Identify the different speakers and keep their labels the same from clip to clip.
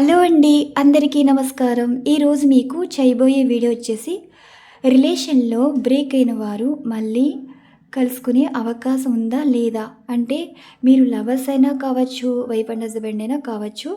Speaker 1: Hello అండి అందరికీ నమస్కారం. ఈరోజు మీకు చేయబోయే వీడియో వచ్చేసి రిలేషన్లో బ్రేక్ అయిన వారు మళ్ళీ కలుసుకునే అవకాశం ఉందా లేదా? అంటే మీరు లవర్స్ అయినా కావచ్చు వైఫ్ అండ్ హస్బెండ్ అయినా కావచ్చు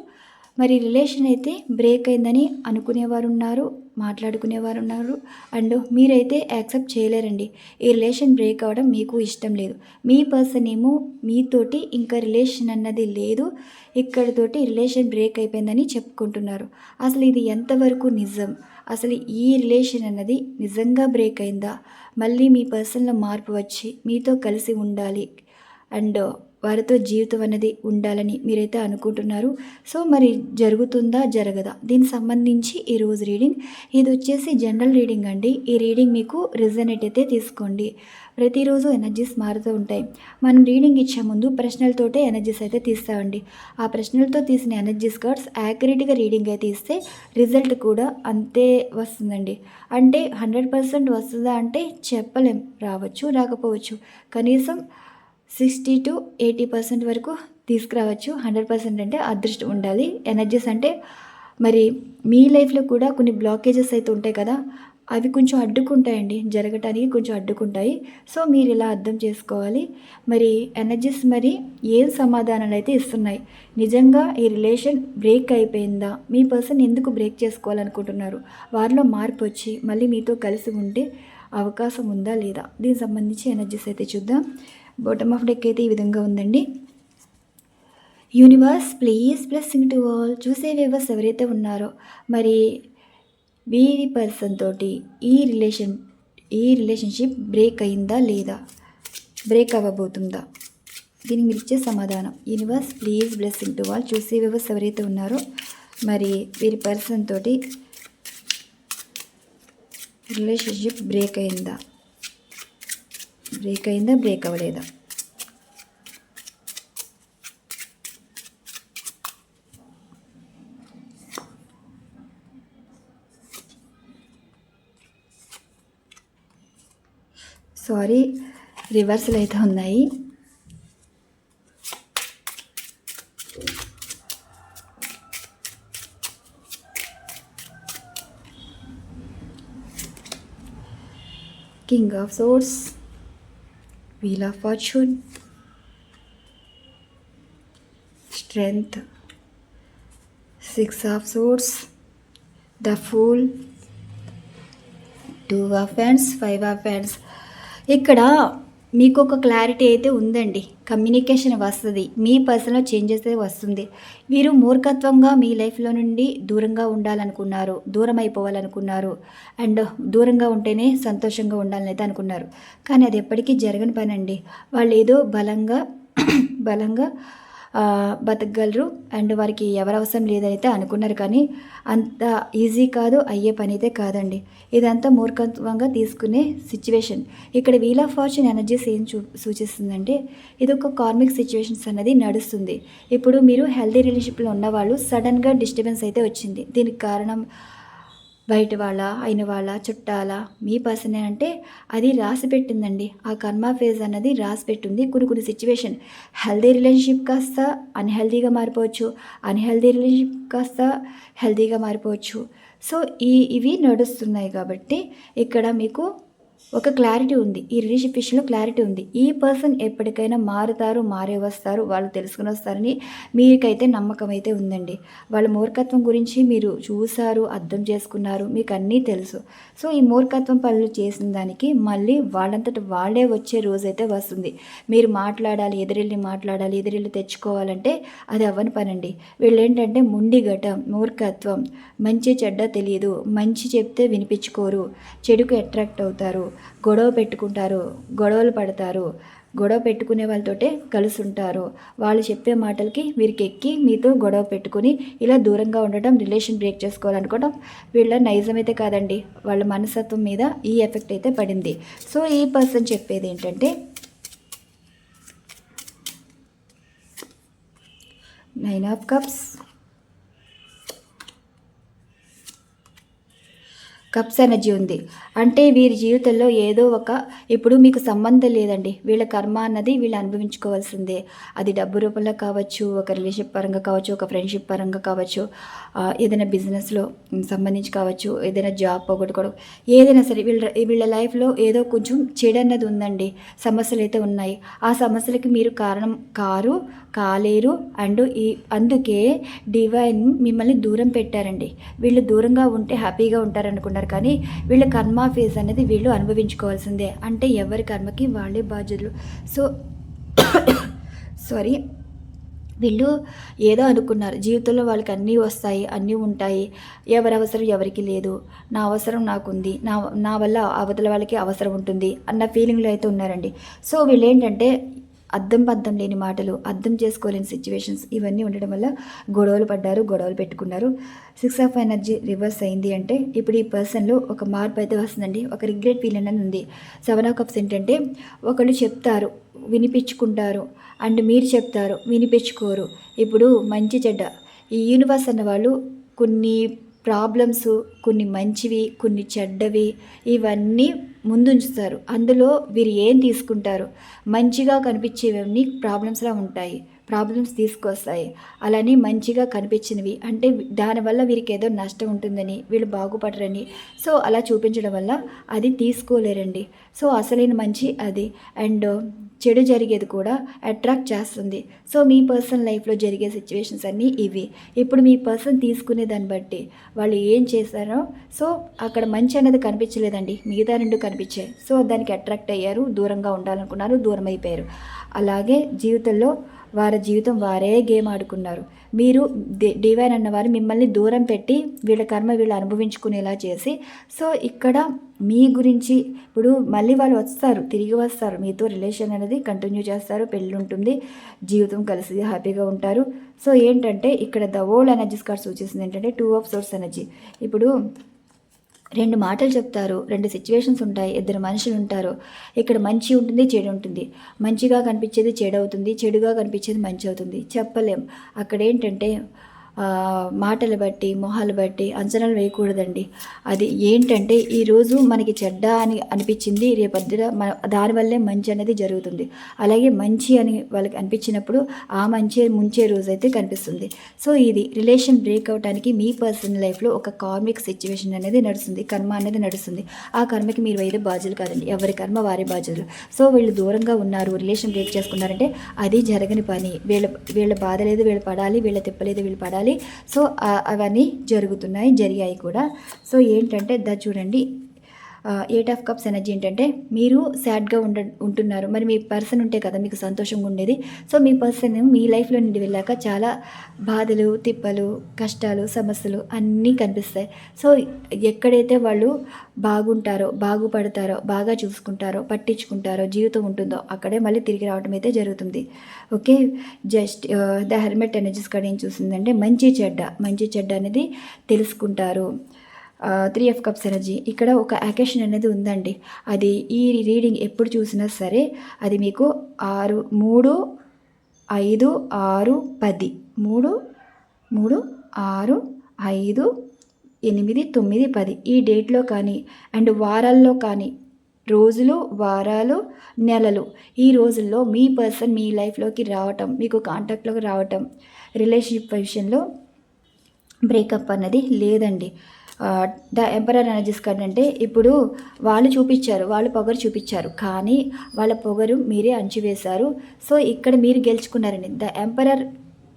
Speaker 1: మరి రిలేషన్ అయితే బ్రేక్ అయిందని అనుకునేవారు ఉన్నారు మాట్లాడుకునేవారు ఉన్నారు అండ్ మీరైతే యాక్సెప్ట్ చేయలేరండి. ఈ రిలేషన్ బ్రేక్ అవ్వడం మీకు ఇష్టం లేదు. మీ పర్సన్ ఏమో మీతోటి ఇంకా రిలేషన్ అన్నది లేదు. ఇక్కడితోటి రిలేషన్ బ్రేక్ అయిపోయిందని చెప్పుకుంటున్నారు. అసలు ఇది ఎంతవరకు నిజం? అసలు ఈ రిలేషన్ అన్నది నిజంగా బ్రేక్ అయిందా? మళ్ళీ మీ పర్సన్లో మార్పు వచ్చి మీతో కలిసి ఉండాలి. అండ్ వారితో జీవితం అనేది ఉండాలని మీరైతే అనుకుంటున్నారు. సో మరి జరుగుతుందా? జరగదా? దీనికి సంబంధించి ఈరోజు రీడింగ్. ఇది వచ్చేసి జనరల్ రీడింగ్ అండి. ఈ రీడింగ్ మీకు రిజనేట్ అయితే తీసుకోండి. ప్రతిరోజు ఎనర్జీస్ మారుతూ ఉంటాయి. మనం రీడింగ్ ఇచ్చే ముందు ప్రశ్నలతోటే ఎనర్జీస్ అయితే తీస్తామండి. ఆ ప్రశ్నలతో తీసిన ఎనర్జీస్ కార్డ్స్ యాక్యురేట్గా రీడింగ్ అయితే ఇస్తే రిజల్ట్ కూడా అంతే వస్తుందండి. అంటే హండ్రెడ్ పర్సెంట్ వస్తుందా అంటే చెప్పలేం. రావచ్చు రాకపోవచ్చు. కనీసం సిక్స్టీ టు ఎయిటీ పర్సెంట్ వరకు తీసుకురావచ్చు. హండ్రెడ్ పర్సెంట్ అంటే అదృష్టం ఉండాలి. ఎనర్జీస్ అంటే మరి మీ లైఫ్లో కూడా కొన్ని బ్లాకేజెస్ అయితే ఉంటాయి కదా అవి కొంచెం అడ్డుకుంటాయండి. జరగటానికి కొంచెం అడ్డుకుంటాయి. సో మీరు ఇలా అర్థం చేసుకోవాలి. మరి ఎనర్జీస్ మరి ఏం సమాధానాలు అయితే ఇస్తున్నాయి? నిజంగా ఈ రిలేషన్ బ్రేక్ అయిపోయిందా? మీ పర్సన్ ఎందుకు బ్రేక్ చేసుకోవాలనుకుంటున్నారు? వారిలో మార్పు వచ్చి మళ్ళీ మీతో కలిసి ఉంటే అవకాశం ఉందా లేదా? దీనికి సంబంధించి ఎనర్జీస్ అయితే చూద్దాం. బాటమ్ ఆఫ్ డెక్ అయితే ఈ విధంగా ఉందండి. Universe please blessing to all చూసే వ్యూవర్స్ ఎవరైతే ఉన్నారో మరి వీరి పర్సన్ తోటి ఈ రిలేషన్ ఈ రిలేషన్షిప్ బ్రేక్ అయిందా లేదా? బ్రేక్ అవ్వబోతుందా? దీనికి మీరు ఇచ్చే సమాధానం universe please blessing to all చూసే వ్యూవర్స్ ఎవరైతే ఉన్నారో మరి వీరి పర్సన్ తోటి రిలేషన్షిప్ బ్రేక్ అయిందా? బ్రేక్ అయిందా బ్రేక్ అవ్వలేదా సారీ రివర్సల్ అయితే ఉన్నాయి. King of swords wheel of fortune strength six of swords the fool two of hands five of hands ఇక్కడ మీకు ఒక క్లారిటీ అయితే ఉందండి. కమ్యూనికేషన్ వస్తుంది. మీ పర్సనల్ చేంజెస్ వస్తుంది. మీరు మూర్ఖత్వంగా మీ లైఫ్లో నుండి దూరంగా ఉండాలనుకున్నారు. దూరం అయిపోవాలనుకున్నారు. అండ్ దూరంగా ఉంటేనే సంతోషంగా ఉండాలని అయితే అనుకున్నారు. కానీ అది ఎప్పటికీ జరగని పని అండి వాళ్ళు ఏదో బలంగా బలంగా బతకగలరు అండ్ వారికి ఎవరు అవసరం లేదైతే అనుకున్నారు. కానీ అంత ఈజీ కాదు అయ్యే పని అయితే కాదండి. ఇదంతా మూర్ఖత్వంగా తీసుకునే సిచ్యువేషన్. ఇక్కడ వీల్ ఆఫ్ ఫార్చ్యూన్ ఎనర్జీస్ ఏం చూ సూచిస్తుందంటే ఇది ఒక కార్మిక్ సిచ్యువేషన్స్ అనేది నడుస్తుంది. ఇప్పుడు మీరు హెల్దీ రిలేషన్షిప్లో ఉన్నవాళ్ళు సడన్గా డిస్టర్బెన్స్ అయితే వచ్చింది. దీనికి కారణం బయట వాళ్ళ అయిన వాళ్ళ చుట్టాల మీ పర్సనే అంటే అది రాసి పెట్టిందండి. ఆ కర్మ ఫేజ్ అన్నది రాసి పెట్టింది కొన్ని కొన్ని సిచ్యువేషన్. హెల్దీ రిలేషన్షిప్ కాస్త అన్హెల్దీగా మారిపోవచ్చు. అన్హెల్దీ రిలేషన్షిప్ కాస్త హెల్దీగా మారిపోవచ్చు. సో ఈ ఇవి నడుస్తున్నాయి కాబట్టి ఇక్కడ మీకు ఒక క్లారిటీ ఉంది. ఈ రిలేషన్షిప్ విషయంలో క్లారిటీ ఉంది. ఈ పర్సన్ ఎప్పటికైనా మారుతారు మారే వస్తారు వాళ్ళు తెలుసుకుని వస్తారని మీకైతే నమ్మకం అయితే ఉందండి. వాళ్ళ మూర్ఖత్వం గురించి మీరు చూసారు అర్థం చేసుకున్నారు మీకు అన్నీ తెలుసు. సో ఈ మూర్ఖత్వం పనులు చేసిన దానికి మళ్ళీ వాళ్ళంతట వాళ్ళే వచ్చే రోజైతే వస్తుంది. మీరు మాట్లాడాలి ఎదురెళ్ళి మాట్లాడాలి ఎదురెళ్ళి తెచ్చుకోవాలంటే అది అవ్వని పనండి. వీళ్ళు ఏంటంటే ముండి మూర్ఖత్వం. మంచి చెడ్డ తెలియదు. మంచి చెప్తే వినిపించుకోరు. చెడుకు అట్రాక్ట్ అవుతారు. గొడవ పెట్టుకుంటారు గొడవలు పడతారు గొడవ పెట్టుకునే వాళ్ళతోటే కలిసి ఉంటారు వాళ్ళు చెప్పే మాటలకి వీరికి ఎక్కి మీతో గొడవ పెట్టుకుని ఇలా దూరంగా ఉండటం రిలేషన్ బ్రేక్ చేసుకోవాలనుకోవడం వీళ్ళ నైజమైతే కాదండి. వాళ్ళ మనస్తత్వం మీద ఈ ఎఫెక్ట్ అయితే పడింది. సో ఈ పర్సన్ చెప్పేది ఏంటంటే nine of cups. Cups energy ఉంది. అంటే వీరి జీవితంలో ఏదో ఒక ఇప్పుడు మీకు సంబంధం లేదండి. వీళ్ళ కర్మ అన్నది వీళ్ళు అనుభవించుకోవాల్సిందే. అది డబ్బు రూపంలో కావచ్చు ఒక రిలేషన్ పరంగా కావచ్చు ఒక ఫ్రెండ్షిప్ పరంగా కావచ్చు ఏదైనా బిజినెస్లో సంబంధించి కావచ్చు ఏదైనా జాబ్ పోగొట్టుకోవడం ఏదైనా సరే వీళ్ళ వీళ్ళ లైఫ్లో ఏదో కొంచెం చెడు అన్నది ఉందండి. సమస్యలు అయితే ఉన్నాయి. ఆ సమస్యలకి మీరు కారణం కారు కాలేరు అండ్ ఈ అందుకే డివైన్ మిమ్మల్ని దూరం పెట్టారండి. వీళ్ళు దూరంగా ఉంటే హ్యాపీగా ఉంటారనుకున్నారు? కానీ వీళ్ళ కర్మ ఫీజు అనేది వీళ్ళు అనుభవించుకోవాల్సిందే. అంటే ఎవరి కర్మకి వాళ్ళే బాధ్యతలు సో సారీ వీళ్ళు ఏదో అనుకున్నారు. జీవితంలో వాళ్ళకి అన్నీ వస్తాయి అన్నీ ఉంటాయి. ఎవరి అవసరం ఎవరికి లేదు. నా అవసరం నాకుంది. నా నా వల్ల అవతల వాళ్ళకి అవసరం ఉంటుంది అన్న ఫీలింగ్లో అయితే ఉన్నారండి. సో వీళ్ళు ఏంటంటే అర్థం పద్దం లేని మాటలు అర్థం చేసుకోలేని సిచ్యువేషన్స్ ఇవన్నీ ఉండడం వల్ల గొడవలు పడ్డారు గొడవలు పెట్టుకున్నారు. సిక్స్ ఆఫ్ ఎనర్జీ రివర్స్ అయింది అంటే ఇప్పుడు ఈ పర్సన్లో ఒక మార్పు అయితే వస్తుందండి. ఒక రిగ్రెట్ ఫీల్ అనేది ఉంది. సెవెన్ ఆఫ్ కప్స్ ఏంటంటే ఒకళ్ళు చెప్తారు వినిపించుకుంటారు అండ్ మీరు చెప్తారు వినిపించుకోరు. ఇప్పుడు మంచి చెడ్డ. ఈ యూనివర్స్ అన్న వాళ్ళు కొన్ని ప్రాబ్లమ్స్ కొన్ని మంచివి కొన్ని చెడ్డవి ఇవన్నీ ముందుంచుతారు. అందులో వీరు ఏం తీసుకుంటారు? మంచిగా కనిపించేవన్నీ ప్రాబ్లమ్స్లా ఉంటాయి. ప్రాబ్లమ్స్ తీసుకొస్తాయి. అలానే మంచిగా కనిపించినవి అంటే దానివల్ల వీరికి ఏదో నష్టం ఉంటుందని వీళ్ళు బాగుపడరని. సో అలా చూపించడం వల్ల అది తీసుకోలేరండి. సో అసలైన మంచి అది. అండ్ చెడు జరిగేది కూడా అట్రాక్ట్ చేస్తుంది. సో మీ పర్సన్ లైఫ్లో జరిగే సిచ్యువేషన్స్ అన్నీ ఇవి. ఇప్పుడు మీ పర్సన్ తీసుకునే దాన్ని బట్టి వాళ్ళు ఏం చేశారో సో అక్కడ మంచి అనేది కనిపించలేదండి. మిగతా రెండు కనిపించాయి. సో దానికి అట్రాక్ట్ అయ్యారు దూరంగా ఉండాలనుకున్నారు దూరం అయిపోయారు. అలాగే జీవితంలో వారి జీవితం వారే గేమ్ ఆడుకున్నారు. మీరు డివైన్ అన్నవారు మిమ్మల్ని దూరం పెట్టి వీళ్ళ కర్మ వీళ్ళు అనుభవించుకునేలా చేసి సో ఇక్కడ మీ గురించి ఇప్పుడు మళ్ళీ వాళ్ళు వస్తారు తిరిగి వస్తారు. మీతో రిలేషన్ అనేది కంటిన్యూ చేస్తారు పెళ్ళి ఉంటుంది జీవితం కలిసి హ్యాపీగా ఉంటారు. సో ఏంటంటే ఇక్కడ ద ఓల్డ్ ఎనర్జీస్ కార్డ్ సూచిస్తుంది ఏంటంటే టూ ఆఫ్ సోర్స్ ఎనర్జీ. ఇప్పుడు రెండు మాటలు చెప్తారు రెండు సిచ్యువేషన్స్ ఉంటాయి. ఇద్దరు మనుషులు ఉంటారు. ఇక్కడ మంచి ఉంటుంది చెడు ఉంటుంది. మంచిగా కనిపించేది చెడు అవుతుంది చెడుగా కనిపించేది మంచి అవుతుంది. చెప్పలేం. అక్కడ ఏంటంటే మాటలు బట్టి మొహాలు బట్టి అంచనాలు వేయకూడదండి. అది ఏంటంటే ఈరోజు మనకి చెడ్డ అని అనిపించింది రేపొద్దున మన దానివల్లే మంచి అనేది జరుగుతుంది. అలాగే మంచి అని వాళ్ళకి అనిపించినప్పుడు ఆ మంచి ముంచే రోజు అయితే కనిపిస్తుంది. సో ఇది రిలేషన్ బ్రేక్ అవటానికి మీ పర్సనల్ లైఫ్లో ఒక కార్మిక్ సిచ్యువేషన్ అనేది నడుస్తుంది కర్మ అనేది నడుస్తుంది. ఆ కర్మకి మీరు అయితే బాధ్యులు కాదండి ఎవరి కర్మ వారి బాధ్యులు. సో వీళ్ళు దూరంగా ఉన్నారు రిలేషన్ బ్రేక్ చేసుకున్నారంటే అది జరగని పని. వీళ్ళ వీళ్ళ బాధ లేదు వీళ్ళు పడాలి వీళ్ళ తిప్పలేదు వీళ్ళు పడాలి సో అవన్నీ జరుగుతున్నాయి జరిగాయి కూడా. సో ఏంటంటే దా చూడండి ఎయిట్ ఆఫ్ కప్స్ ఎనర్జీ ఏంటంటే మీరు సాడ్గా ఉండ ఉంటున్నారు. మరి మీ పర్సన్ ఉంటే కదా మీకు సంతోషంగా ఉండేది. సో మీ పర్సన్ మీ లైఫ్లో నుండి వెళ్ళాక చాలా బాధలు తిప్పలు కష్టాలు సమస్యలు అన్నీ కనిపిస్తాయి. సో ఎక్కడైతే వాళ్ళు బాగుంటారో బాగుపడతారో బాగా చూసుకుంటారో పట్టించుకుంటారో జీవితం ఉంటుందో అక్కడే మళ్ళీ తిరిగి రావడం అయితే జరుగుతుంది. Okay just the hermit energies కూడా ఏం చూసిందంటే మంచి చెడ్డ మంచి చెడ్డ అనేది తెలుసుకుంటారు. త్రీ ఎఫ్ కప్స్ ఎనర్జీ ఇక్కడ ఒక అకేషన్ అనేది ఉందండి. అది ఈ రీడింగ్ ఎప్పుడు చూసినా సరే అది మీకు ఆరు మూడు ఐదు ఆరు పది. మూడు మూడు ఆరు ఐదు ఎనిమిది తొమ్మిది పది. ఈ డేట్లో కానీ అండ్ వారాల్లో కానీ రోజులు వారాలు నెలలు ఈ రోజుల్లో మీ పర్సన్ మీ లైఫ్లోకి రావటం మీకు కాంటాక్ట్లోకి రావటం రిలేషన్షిప్ విషయంలో బ్రేకప్ అన్నది లేదండి. ద ఎంపరర్ ఎనర్జీస్ కార్డ్ అంటే ఇప్పుడు వాళ్ళు చూపించారు వాళ్ళు పొగరు చూపించారు కానీ వాళ్ళ పొగరు మీరే అంచివేశారు. సో ఇక్కడ మీరు గెలుచుకున్నారండి ద ఎంపరర్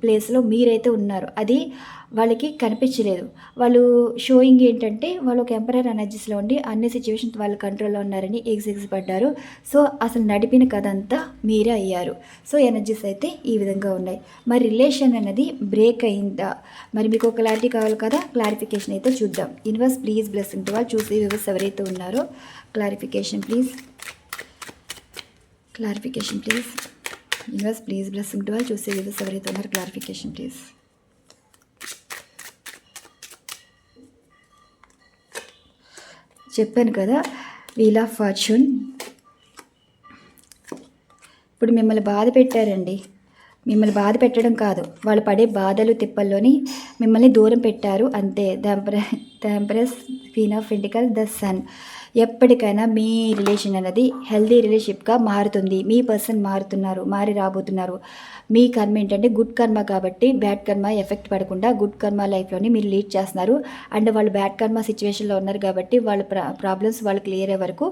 Speaker 1: ప్లేస్లో మీరైతే ఉన్నారు. అది వాళ్ళకి కనిపించలేదు. వాళ్ళు షోయింగ్ ఏంటంటే వాళ్ళు ఒక ఎంపరర్ ఎనర్జీస్లో ఉండి అన్ని సిచ్యువేషన్స్ వాళ్ళ కంట్రోల్లో ఉన్నారని ఎగ్జిక్స్ పడ్డారు. సో అసలు నడిపిన కథ అంతా మీరే అయ్యారు. సో ఎనర్జీస్ అయితే ఈ విధంగా ఉన్నాయి. మరి రిలేషన్ అనేది బ్రేక్ అయిందా? మరి మీకు క్లారిటీ కావాలి కదా? క్లారిఫికేషన్ అయితే చూద్దాం. యూనివర్స్ ప్లీజ్ బ్లెస్సింగ్ టు వాళ్ళు. చూసే వ్యూవర్స్ ఎవరైతే ఉన్నారో clarification please. Clarification please. Universe please blessing to వాళ్ళు చూసే వ్యూవర్స్ ఎవరైతే ఉన్నారు క్లారిఫికేషన్ ప్లీజ్ చెప్పాను కదా వీల్ ఆఫ్ ఫార్చ్యూన్ ఇప్పుడు మిమ్మల్ని బాధ పెట్టారండి. మిమ్మల్ని బాధ పెట్టడం కాదు వాళ్ళు పడే బాధలు తిప్పల్లోని మిమ్మల్ని దూరం పెట్టారు. అంతే. దంప్ర దంప్రెస్ క్వీన్ ఆఫ్ ఇంటికల్ ద సన్ ఎప్పటికైనా మీ రిలేషన్ అనేది హెల్దీ రిలేషన్షిప్గా మారుతుంది. మీ పర్సన్ మారుతున్నారు మారి రాబోతున్నారు. మీ కర్మ ఏంటంటే గుడ్ కర్మ కాబట్టి బ్యాడ్ కర్మ ఎఫెక్ట్ పడకుండా గుడ్ కర్మ లైఫ్లోనే మీరు లీడ్ చేస్తున్నారు. అండ్ వాళ్ళు బ్యాడ్ కర్మ సిచ్యువేషన్లో ఉన్నారు కాబట్టి వాళ్ళ ప్రా ప్రాబ్లమ్స్ వాళ్ళు క్లియర్ అయ్యే వరకు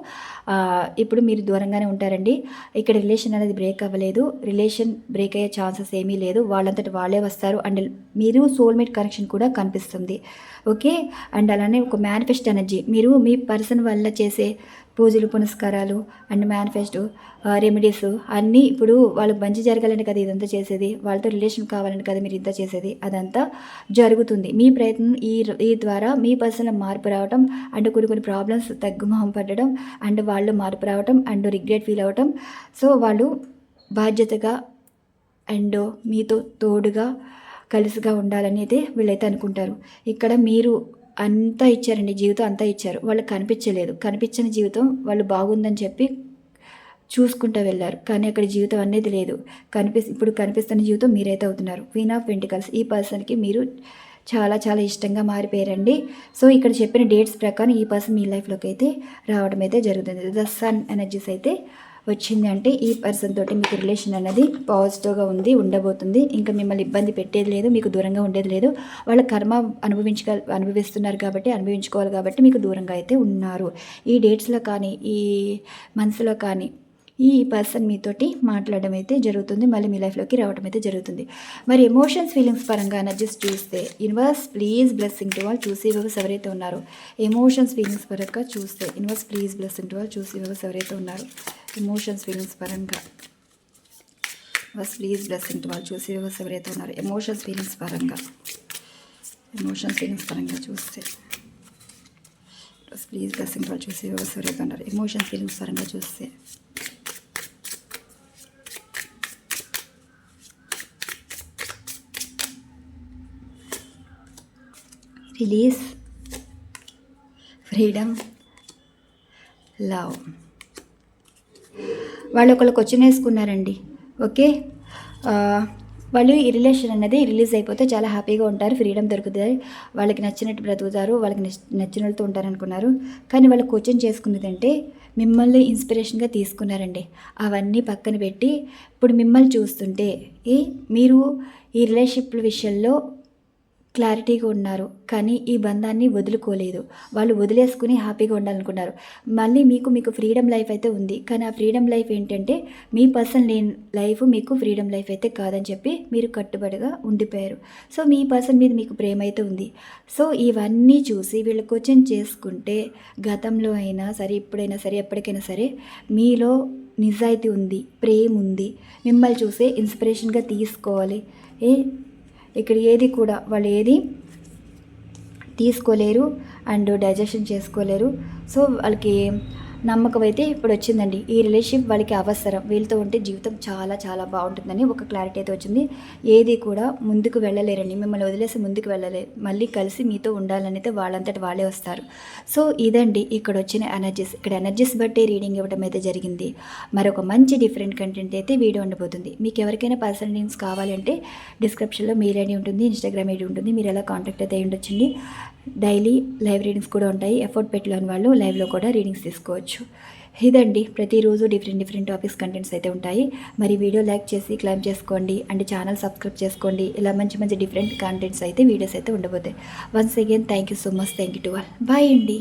Speaker 1: ఇప్పుడు మీరు దూరంగానే ఉంటారండి. ఇక్కడ రిలేషన్ అనేది బ్రేక్ అవ్వలేదు. రిలేషన్ బ్రేక్ అయ్యే ఛాన్సెస్ ఏమీ లేదు. వాళ్ళంతటి వాళ్ళే వస్తారు. అండ్ మీరు సోల్మేట్ కనెక్షన్ కూడా కనిపిస్తుంది. ఓకే? అండ్ అలానే ఒక మేనిఫెస్ట్ ఎనర్జీ మీరు మీ పర్సన్ వల్ల చేసే పూజలు పునస్కారాలు అండ్ మేనిఫెస్టో రెమెడీస్ అన్నీ ఇప్పుడు వాళ్ళకి మంచి జరగాలని కదా ఇదంతా చేసేది? వాళ్ళతో రిలేషన్ కావాలని కదా మీరు ఇంత చేసేది? అదంతా జరుగుతుంది. మీ ప్రయత్నం ఈ ఈ ద్వారా మీ పర్సన్లో మార్పు రావటం అండ్ కొన్ని కొన్ని ప్రాబ్లమ్స్ తగ్గుమొహం పడడం అండ్ వాళ్ళు మార్పు రావటం అండ్ రిగ్రెట్ ఫీల్ అవ్వటం సో వాళ్ళు బాధ్యతగా అండ్ మీతో తోడుగా కలిసిగా ఉండాలని అయితే వీళ్ళైతే అనుకుంటారు. ఇక్కడ మీరు అంతా ఇచ్చారండి జీవితం అంతా ఇచ్చారు. వాళ్ళకి కనిపించలేదు. కనిపించని జీవితం వాళ్ళు బాగుందని చెప్పి చూసుకుంటూ వెళ్ళారు. కానీ అక్కడ జీవితం అనేది లేదు. కనిపి ఇప్పుడు కనిపిస్తున్న జీవితం మీరైతే అవుతున్నారు. క్వీన్ ఆఫ్ వెంటికల్స్ ఈ పర్సన్కి మీరు చాలా చాలా ఇష్టంగా మారిపోయారండి. సో ఇక్కడ చెప్పిన డేట్స్ ప్రకారం ఈ పర్సన్ మీ లైఫ్లోకి అయితే రావడం అయితే జరుగుతుంది. ద సన్ ఎనర్జీస్ అయితే వచ్చింది అంటే ఈ పర్సన్ తోటి మీకు రిలేషన్ అనేది పాజిటివ్గా ఉంది ఉండబోతుంది. ఇంకా మిమ్మల్ని ఇబ్బంది పెట్టేది లేదు మీకు దూరంగా ఉండేది లేదు. వాళ్ళ కర్మ అనుభవించగల అనుభవిస్తున్నారు కాబట్టి అనుభవించుకోవాలి కాబట్టి మీకు దూరంగా అయితే ఉన్నారు. ఈ డేట్స్లో కానీ ఈ మంత్స్లో కానీ ఈ పర్సన్ మీతోటి మాట్లాడడం అయితే జరుగుతుంది. మళ్ళీ మీ లైఫ్లోకి రావడం అయితే జరుగుతుంది. మరి ఎమోషన్స్ ఫీలింగ్స్ పరంగా ఎనర్జీస్ చూస్తే యూనివర్స్ ప్లీజ్ బ్లెస్సింగ్ టు వాళ్ళు చూసి వ్యవస్ ఎవరైతే ఉన్నారో ఎమోషన్స్ ఫీలింగ్స్ పరంగా చూస్తే యూనివర్స్ ప్లీజ్ బ్లెస్సింగ్ టు వాళ్ళు చూసి వ్యవస్ ఎవరైతే ఉన్నారో ఎమోషన్స్ ఫీలింగ్స్ పరంగా బస్ ప్లీజ్ బ్లెస్సింగ్ టు వాళ్ళు చూసి వ్యవస్ ఎవరైతే ఉన్నారో ఎమోషన్స్ ఫీలింగ్స్ పరంగా ఎమోషన్స్ ఫీలింగ్స్ పరంగా చూస్తే బస్ ప్లీజ్ బ్లెస్సింగ్ వాళ్ళు చూసి వ్యవస్ ఎవరైతే ఉన్నారో ఎమోషన్స్ ఫీలింగ్స్ పరంగా చూస్తే రిలీజ్ ఫ్రీడమ్ లవ్ వాళ్ళు ఒకళ్ళు క్వశ్చన్ వేసుకున్నారండి. ఓకే వాళ్ళు ఈ రిలేషన్ అనేది రిలీజ్ అయిపోతే చాలా హ్యాపీగా ఉంటారు ఫ్రీడమ్ దొరుకుతుంది. వాళ్ళకి నచ్చినట్టు బ్రతుకుతారు వాళ్ళకి నచ్చిన వాళ్ళతో ఉంటారు అనుకున్నారు కానీ వాళ్ళు క్వశ్చన్ చేసుకున్నది అంటే మిమ్మల్ని ఇన్స్పిరేషన్గా తీసుకున్నారండి. అవన్నీ పక్కన పెట్టి ఇప్పుడు మిమ్మల్ని చూస్తుంటే ఈ మీరు ఈ రిలేషన్షిప్ విషయంలో క్లారిటీగా ఉన్నారు. కానీ ఈ బంధాన్ని వదులుకోలేదు. వాళ్ళు వదిలేసుకుని హ్యాపీగా ఉండాలనుకున్నారు. మళ్ళీ మీకు మీకు ఫ్రీడమ్ లైఫ్ అయితే ఉంది. కానీ ఆ ఫ్రీడమ్ లైఫ్ ఏంటంటే మీ పర్సన్ లేని లైఫ్ మీకు ఫ్రీడమ్ లైఫ్ అయితే కాదని చెప్పి మీరు కట్టుబడిగా ఉండిపోయారు. సో మీ పర్సన్ మీద మీకు ప్రేమ అయితే ఉంది. సో ఇవన్నీ చూసి వీళ్ళు క్వశ్చన్ చేసుకుంటే గతంలో అయినా సరే ఇప్పుడైనా సరే ఎప్పటికైనా సరే మీలో నిజాయితీ ఉంది ప్రేమ ఉంది. మిమ్మల్ని చూసే ఇన్స్పిరేషన్గా తీసుకోవాలి. ఏ? ఇక్కడ ఏది కూడా వాళ్ళు ఏది తీసుకోలేరు అండ్ డైజెషన్ చేసుకోలేరు. సో వాళ్ళకి నమ్మకం అయితే ఇప్పుడు వచ్చిందండి. ఈ రిలేషన్షిప్ వాళ్ళకి అవసరం. వీళ్ళతో ఉంటే జీవితం చాలా చాలా బాగుంటుందని ఒక క్లారిటీ అయితే వచ్చింది. ఏది కూడా ముందుకు వెళ్ళలేరండి. మిమ్మల్ని వదిలేసి ముందుకు వెళ్ళలేరు మళ్ళీ కలిసి మీతో ఉండాలని అయితే వాళ్ళంతటి వాళ్ళే వస్తారు. సో ఇదండి ఇక్కడ వచ్చిన ఎనర్జీస్ ఇక్కడ ఎనర్జీస్ బట్టి రీడింగ్ ఇవ్వడం అయితే జరిగింది. మరొక మంచి డిఫరెంట్ కంటెంట్ అయితే వీడియో ఉండబోతుంది. మీకు ఎవరికైనా పర్సనల్ లింక్స్ కావాలంటే డిస్క్రిప్షన్లో మెయిల్ ఐడి ఉంటుంది ఇన్స్టాగ్రామ్ ఐడి ఉంటుంది. మీరు ఎలా కాంటాక్ట్ అయితే ఉండొచ్చండి డైలీ లైవ్ రీడింగ్స్ కూడా ఉంటాయి. ఎఫర్ట్ పెట్టలేని వాళ్ళు లైవ్లో కూడా రీడింగ్స్ తీసుకోవచ్చు. ఇదండి. ప్రతిరోజు డిఫరెంట్ డిఫరెంట్ టాపిక్స్ కంటెంట్స్ అయితే ఉంటాయి. మరి వీడియో లైక్ చేసి క్లైమ్ చేసుకోండి. అండ్ ఛానల్ సబ్స్క్రైబ్ చేసుకోండి. ఇలా మంచి మంచి డిఫరెంట్ కంటెంట్స్ అయితే వీడియోస్ అయితే ఉండబోతాయి. Once again thank you so much. Thank you to all. Bye అండి.